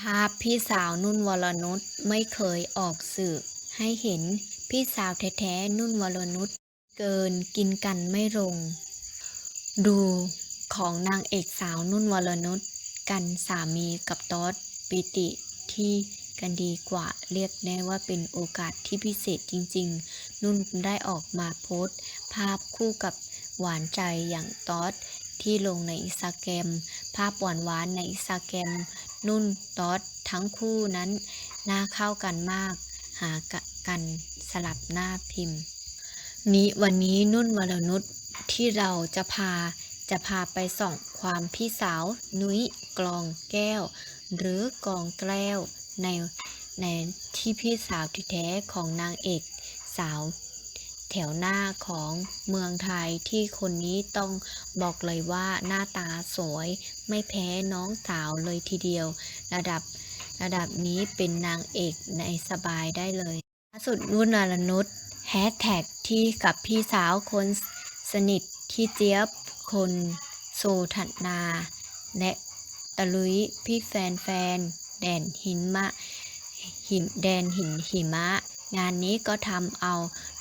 ภาพพี่สาวนุ่นวรนุชไม่เคยออกสื่อ ให้เห็นพี่สาวแท้ๆนุ่นวรนุชเกินกินกันไม่ลง ดูของนางเอกสาวนุ่นวรนุชกันสามีกับต๊อดปิติที่กันดีกว่าเรียกได้ว่าเป็นโอกาสที่พิเศษจริงๆ นุ่นได้ออกมาโพสต์ ภาพคู่กับหวานใจอย่างต๊อด ที่ลงในอินสตาแกรมภาพหวานๆในอินสตาแกรมนุ่นตอดทั้งคู่นั้น หน้าเข้ากันมาก หากกันสลับหน้าพิมพ์ นี้วันนี้นุ่นวรนุชที่เราจะพาจะพาไปส่องความพี่สาวนุ้ยกลองแก้ว หรือกองแก้วในในที่พี่สาวที่แท้ของนางเอกสาว ถวหน้าของเมืองไทยที่คนนี้ต้องบอกเลยว่าหน้าตาสวย ไม่แพ้น้องสาวเลยทีเดียว ระดับระดับนี้เป็นนางเอกในสบายได้เลยล่าสุดนุ่นวรนุชแฮชแท็กที่กับพี่สาวคนสนิทที่เจี๊ยบคนโซถันา และตะลุยพี่แฟนแฟน แดนหินมะหิมแดนหินหิมะ งานนี้ก็ทำเอา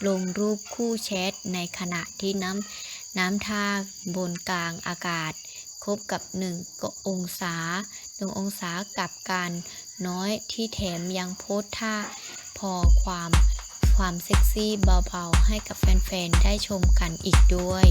ลงรูปคู่แชทในขณะที่น้ำน้ำท่าบนกลางอากาศ คบกับหนึ่งก็องศาหนึ่งองศากับการน้อยที่แถมยังโพสท่าพอความความเซ็กซี่เบาๆ ให้กับแฟน ๆ ได้ชมกันอีกด้วย